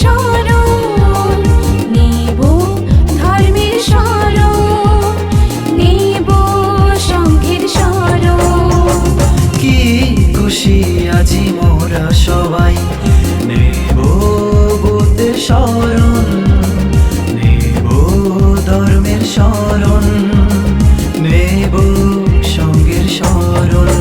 স্মরণ নেব ধর্মের খুশি মোরা সবাই? শরণ ধর্মের শরণ নেব সঙ্গের শরণ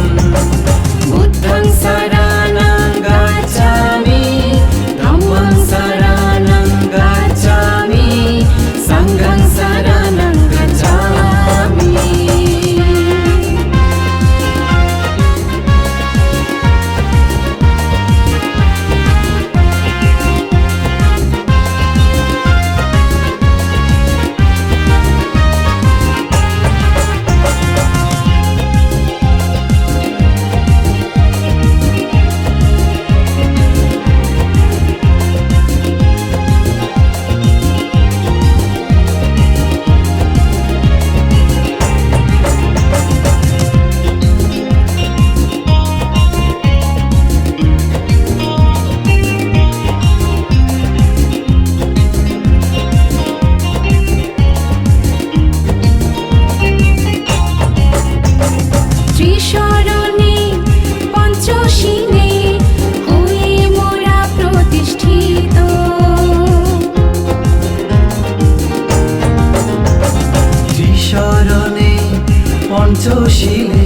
পঞ্চশীলে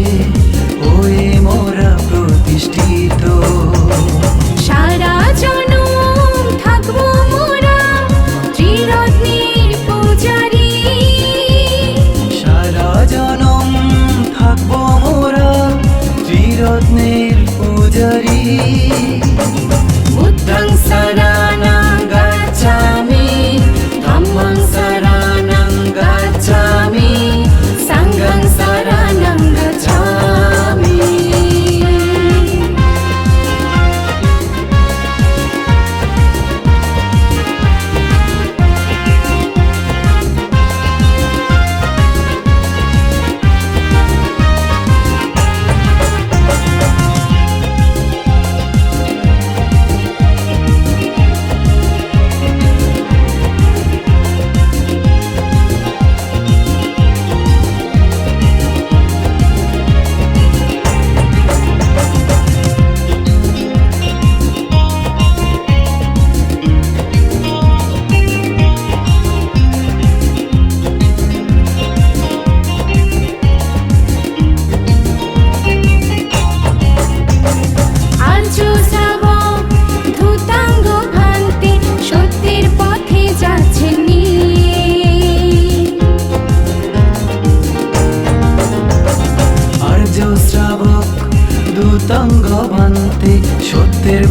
হয়ে মোরা প্রতিষ্ঠিত। সারা জনম থাকব মোরা ত্রিরত্নের পূজারী। সারা জনম থাকব মোরা ত্রিরত্নের পূজারি। বুদ্ধং শরণং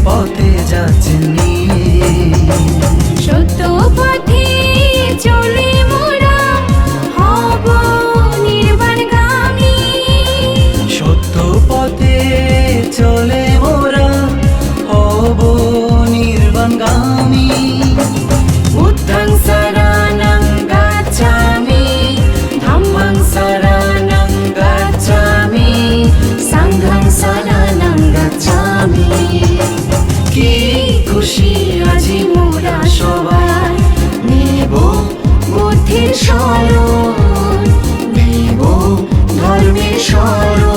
পথে যাচ্ছেন সত্য পথে চলে মোরা হব নির্বাণগামী। সত্য পথে চলে মোরা হব নির্বাণগামী। বুদ্ধং শরণং গাচ্ছামি ধম্মং শরণং কি খুশি আজি মোরা সবাই? নেব বুদ্ধির স্মরণ নেব ধর্মের স্মরণ।